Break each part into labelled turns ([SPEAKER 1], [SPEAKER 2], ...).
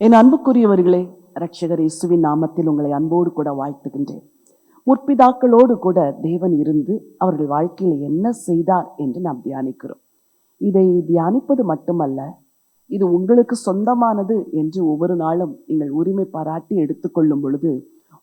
[SPEAKER 1] என் அன்புக்குரியவர்களே ரட்சகர் இயேசுவின் நாமத்தில் உங்களை அன்போடு கூட வாழ்த்துகின்றேன். முற்பிதாக்களோடு கூட தேவன் இருந்து அவர்கள் வாழ்க்கையில் என்ன செய்தார் என்று நாம் தியானிக்கிறோம். இதை தியானிப்பது மட்டுமல்ல இது உங்களுக்கு சொந்தமானது என்று ஒவ்வொரு நாளும் நீங்கள் உரிமை பாராட்டி எடுத்துக்கொள்ளும் பொழுது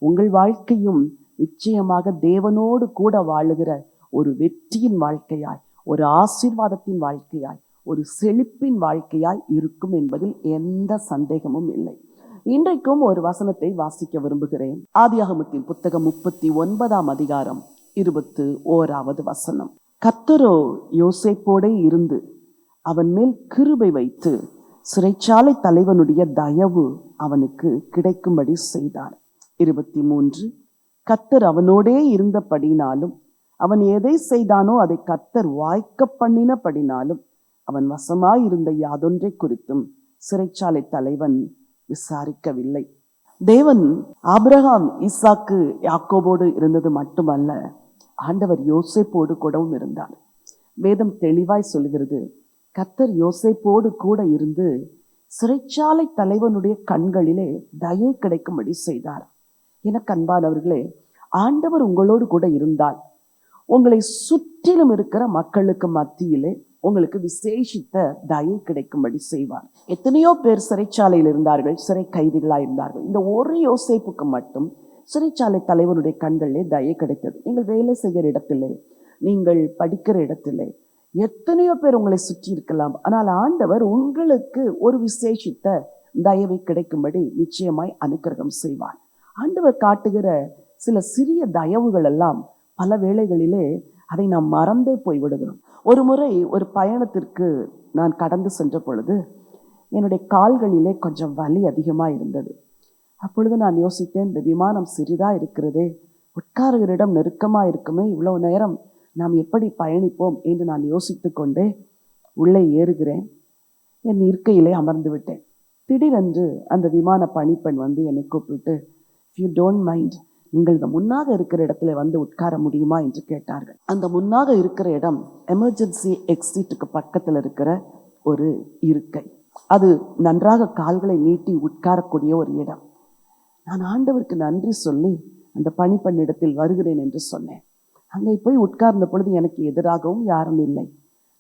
[SPEAKER 1] உங்கள் வாழ்க்கையும் நிச்சயமாக தேவனோடு கூட வாழுகிற ஒரு வெற்றியின் வாழ்க்கையாய் ஒரு ஆசீர்வாதத்தின் வாழ்க்கையாய் ஒரு செழிப்பின் வாழ்க்கையாய் இருக்கும் என்பதில் எந்த சந்தேகமும் இல்லை. இன்றைக்கும் ஒரு வசனத்தை வாசிக்க விரும்புகிறேன். ஆதியாகமத்தின் புத்தகம் முப்பத்தி ஒன்பதாம் அதிகாரம் இருபத்து ஓராவது வசனம். கத்தரோ யோசேப்போடே இருந்து அவன் மேல் கிருபை வைத்து சிறைச்சாலை தலைவனுடைய தயவு அவனுக்கு கிடைக்கும்படி செய்தார். இருபத்தி மூன்று கத்தர் அவனோடே இருந்தபடினாலும் அவன் எதை செய்தானோ அதை கத்தர் வாய்க்க பண்ணினபடினாலும் அவன் வசமாயிருந்த யாதொன்றை குறித்தும் சிறைச்சாலை தலைவன் விசாரிக்கவில்லை. தேவன் ஆபிரகாம் ஈசாக்கு யாக்கோபோடு இருந்தது மட்டுமல்ல ஆண்டவர் யோசேப்போடு கூடவும் இருந்தார். வேதம் தெளிவாய் சொல்கிறது கத்தர் யோசேப்போடு கூட இருந்து சிறைச்சாலை தலைவனுடைய கண்களிலே தயை கிடைக்கும்படி செய்தார். எனக்கு அன்பானவர்களே ஆண்டவர் உங்களோடு கூட இருந்தால் உங்களை சுற்றிலும் இருக்கிற மக்களுக்கு மத்தியிலே உங்களுக்கு விசேஷித்த தயை கிடைக்கும்படி செய்வார். எத்தனையோ பேர் சிறைச்சாலையில் இருந்தார்கள் சிறை கைதிகளாக இருந்தார்கள். இந்த ஒரு யோசிப்புக்கு மட்டும் சிறைச்சாலை தலைவனுடைய கண்களிலே தயை கிடைத்தது. நீங்கள் வேலை செய்கிற இடத்திலே நீங்கள் படிக்கிற இடத்திலே எத்தனையோ பேர் உங்களை சுற்றி இருக்கலாம். ஆனால் ஆண்டவர் உங்களுக்கு ஒரு விசேஷித்த தயவை கிடைக்கும்படி நிச்சயமாய் அனுக்கிரகம் செய்வார். ஆண்டவர் காட்டுகிற சில சிறிய தயவுகள் எல்லாம் பல வேளைகளிலே அதை நாம் மறந்தே போய் விடுகிறோம் ஒரு முறை ஒரு பயணத்திற்கு நான் கடந்து சென்ற பொழுது என்னுடைய கால்களிலே கொஞ்சம் வலி அதிகமாக இருந்தது. அப்பொழுது நான் யோசித்தேன் இந்த விமானம் சிறிதாக இருக்கிறதே உட்காரகரிடம் நெருக்கமாக இருக்குமே இவ்வளோ நேரம் நாம் எப்படி பயணிப்போம் என்று நான் யோசித்து கொண்டே உள்ளே ஏறுகிறேன். என் இருக்கையிலே அமர்ந்து விட்டேன். திடீரென்று அந்த விமான பணிப்பெண் வந்து என்னை கூப்பிட்டு யூ டோன்ட் மைண்ட் நீங்கள் முன்னாக இருக்கிற இடத்துல வந்து உட்கார முடியுமா என்று கேட்டார்கள். அந்த முன்னாக இருக்கிற இடம் எமர்ஜென்சி எக்ஸிட்டுக்கு பக்கத்தில் இருக்கிற ஒரு இருக்கை. அது நன்றாக கால்களை நீட்டி உட்காரக்கூடிய ஒரு இடம். நான் ஆண்டவருக்கு நன்றி சொல்லி அந்த பணிப்பண்ணிடத்தில் வருகிறேன் என்று சொன்னேன். அங்கே போய் உட்கார்ந்த பொழுது எனக்கு எதிராகவும் யாரும் இல்லை.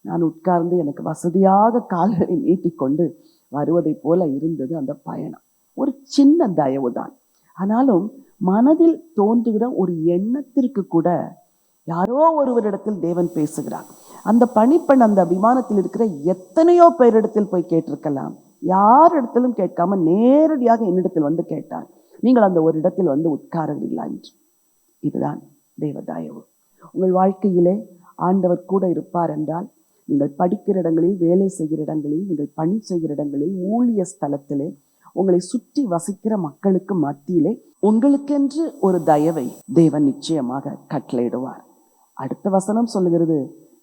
[SPEAKER 1] நான் உட்கார்ந்து எனக்கு வசதியாக கால்களை நீட்டிக்கொண்டு வருவதைப் போல இருந்தது அந்த பயணம். ஒரு சின்ன தயவு தான் ஆனாலும் மனதில் தோன்றுகிற ஒரு எண்ணத்திற்கு கூட யாரோ ஒருவரிடத்தில் தேவன் பேசுகிறார். அந்த பணிப்பெண் அந்த விமானத்தில் இருக்கிற எத்தனையோ பேரிடத்தில் போய் கேட்டிருக்கலாம். யார் இடத்திலும் கேட்காம நேரடியாக என்னிடத்தில் வந்து கேட்டார். நீங்கள் அந்த ஒரு இடத்தில் வந்து உட்காரவில்லை என்று. இதுதான் தேவதாயவு உங்கள் வாழ்க்கையிலே ஆண்டவர் கூட இருப்பார் என்றால் நீங்கள் படிக்கிற இடங்களில் வேலை செய்கிற இடங்களில் நீங்கள் பணி செய்கிற இடங்களில் ஊழிய ஸ்தலத்திலே உங்களை சுற்றி வசிக்கிற மக்களுக்கு மத்தியிலே உங்களுக்கென்று ஒரு தயவை தேவன் நிச்சயமாக கட்டளையிடுவார். அடுத்த வசனம் சொல்லுகிறது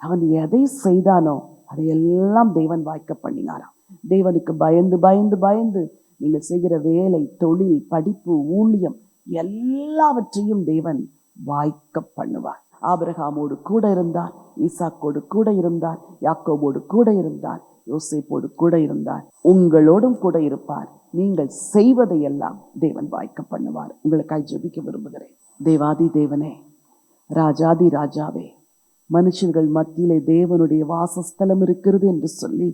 [SPEAKER 1] அவன் எதை செய்தானோ அதையெல்லாம் தேவன் வாய்க்க பண்ணினாராம் தேவனுக்கு பயந்து பயந்து பயந்து நீங்கள் செய்கிற வேலை தொழில் படிப்பு ஊழியம் எல்லாவற்றையும் தேவன் வாய்க்க பண்ணுவார். ஆபிரகாமோடு கூட இருந்தார் ஈசாக்கோடு கூட இருந்தார் யாக்கோபோடு கூட இருந்தார் யோசிப்போடு கூட இருந்தார். உங்களோடும் கூட இருப்பார். நீங்கள் செய்வதையெல்லாம் தேவன் வாய்க்க பண்ணுவார். உங்களுக்காய் ஜெபிக்க விரும்புகிறேன். தேவாதி தேவனே ராஜாதி ராஜாவே மனுஷர்கள் மத்தியிலே தேவனுடைய வாசஸ்தலம் இருக்கிறது என்று சொல்லி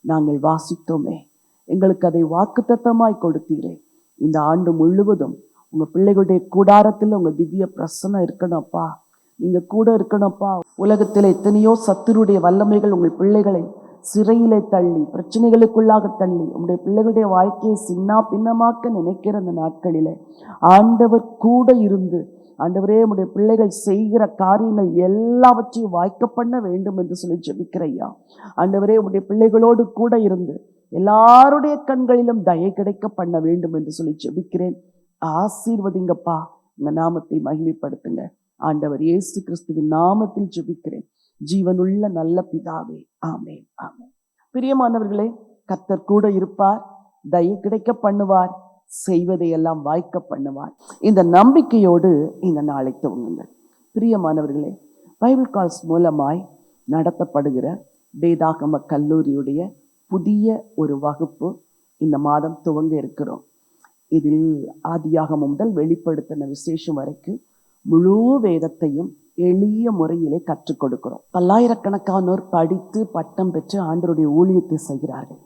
[SPEAKER 1] நாங்கள் வாசித்தோமே. எங்களுக்கு அதை வாக்குத்தத்தமாய் கொடுத்தீரே. இந்த ஆண்டு முழுவதும் உங்க பிள்ளைகளுடைய கூடாரத்தில் உங்க திவ்ய பிரசனம் இருக்கணும்ப்பா. நீங்க கூட இருக்கணும்ப்பா. உலகத்தில் எத்தனையோ சத்துருடைய வல்லமைகள் உங்கள் பிள்ளைகளை சிறையிலே தள்ளி பிரச்சனைகளுக்குள்ளாக தள்ளி உங்களுடைய பிள்ளைகளுடைய வாழ்க்கையை சின்னா பின்னமாக்க நினைக்கிற அந்த நாட்களில் ஆண்டவர் கூட இருந்து ஆண்டவரே உடைய பிள்ளைகள் செய்கிற காரியங்கள் எல்லாவற்றையும் வாய்க்க பண்ண வேண்டும் என்று சொல்லி ஜெபிக்கிறையா ஆண்டவரே உடைய பிள்ளைகளோடு கூட இருந்து எல்லாருடைய கண்களிலும் தயை கிடைக்க பண்ண வேண்டும் என்று சொல்லி ஜெபிக்கிறேன். ஆசீர்வதிங்கப்பா. இந்த நாமத்தை மகிமைப்படுத்துங்க. ஆண்டவர் இயேசு கிறிஸ்துவின் நாமத்தில் ஜெபிக்கிறேன். ஜீவனுள்ள நல்ல பிதாவே. ஆமேன் ஆமேன். பிரியமானவர்களே கத்தர் கூட இருப்பார் தயை கிடைக்க பண்ணுவார் செய்வதையெல்லாம் வாய்க்க பண்ணுவார். இந்த நம்பிக்கையோடு இந்த நாளை துவங்குங்கள். பிரியமானவர்களே பைபிள் கால்ஸ் மூலமாய் நடத்தப்படுகிற வேதாகம கல்லூரியுடைய புதிய ஒரு வகுப்பு இந்த மாதம் துவங்க இருக்கிறோம். இதில் ஆதியாகமம் முதல் வெளிப்படுத்தின விசேஷம் வரைக்கும் முழு வேதத்தையும் எளிய முறையிலே கற்றுக் கொடுக்கிறோம். பல்லாயிரக்கணக்கானோர் படித்து பட்டம் பெற்று ஆண்டருடைய ஊழியத்தை செய்கிறார்கள்.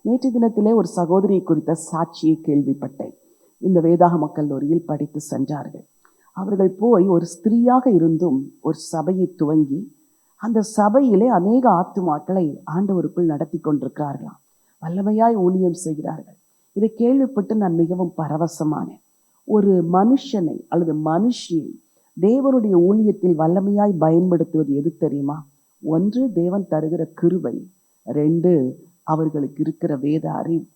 [SPEAKER 1] நேற்று தினத்திலே ஒரு சகோதரி குறித்த சாட்சியை கேள்விப்பட்டேன். இந்த வேதாகம கல்லூரியில் படித்து சென்றார்கள். அவர்கள் போய் ஒரு ஸ்திரீயாக இருந்தும் ஒரு சபையை துவங்கி அந்த சபையிலே அநேக ஆத்துமாக்களை ஆண்டவருக்குள் நடத்தி கொண்டிருக்கிறார்களாம். வல்லமையாய் ஊழியம் செய்கிறார்கள். இதை கேள்விப்பட்டு நான் மிகவும் பரவசமானேன். ஒரு மனுஷனை அல்லது மனுஷியை தேவனுடைய ஊழியத்தில் வல்லமையாய் பயன்படுத்துவது எது தெரியுமா? ஒன்று தேவன் தருகிற கிருவை ரெண்டு அவர்களுக்கு இருக்கிற வேத அறிவு.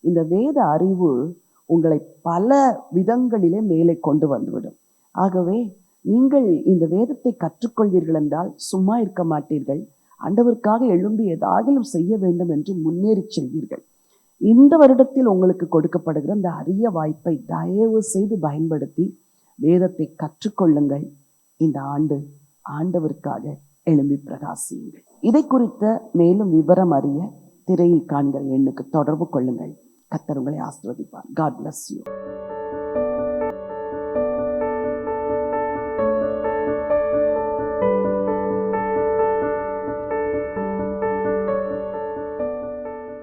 [SPEAKER 1] இந்த வேத அறிவு உங்களை பல விதங்களிலே மேலே கொண்டு வந்துவிடும். ஆகவே நீங்கள் இந்த வேதத்தை கற்றுக்கொள்வீர்கள் என்றால் சும்மா இருக்க மாட்டீர்கள். ஆண்டவருக்காக எழும்பி ஏதாகிலும் செய்ய வேண்டும் என்று முன்னேறி செல்வீர்கள். இந்த வருடத்தில் உங்களுக்கு கொடுக்கப்படுகிற இந்த அரிய வாய்ப்பை தயவு செய்து பயன்படுத்தி வேதத்தை கற்றுக்கொள்ளுங்கள். இந்த ஆண்டு ஆண்டவருக்காக எழும்பி பிரகாசியுங்கள். இதை குறித்த மேலும் விவரம் அறிய திரையில் காண்கிற எண்ணுக்கு தொடர்பு கொள்ளுங்கள். கத்தர் உங்களை ஆசிர்வதிப்பார். God bless you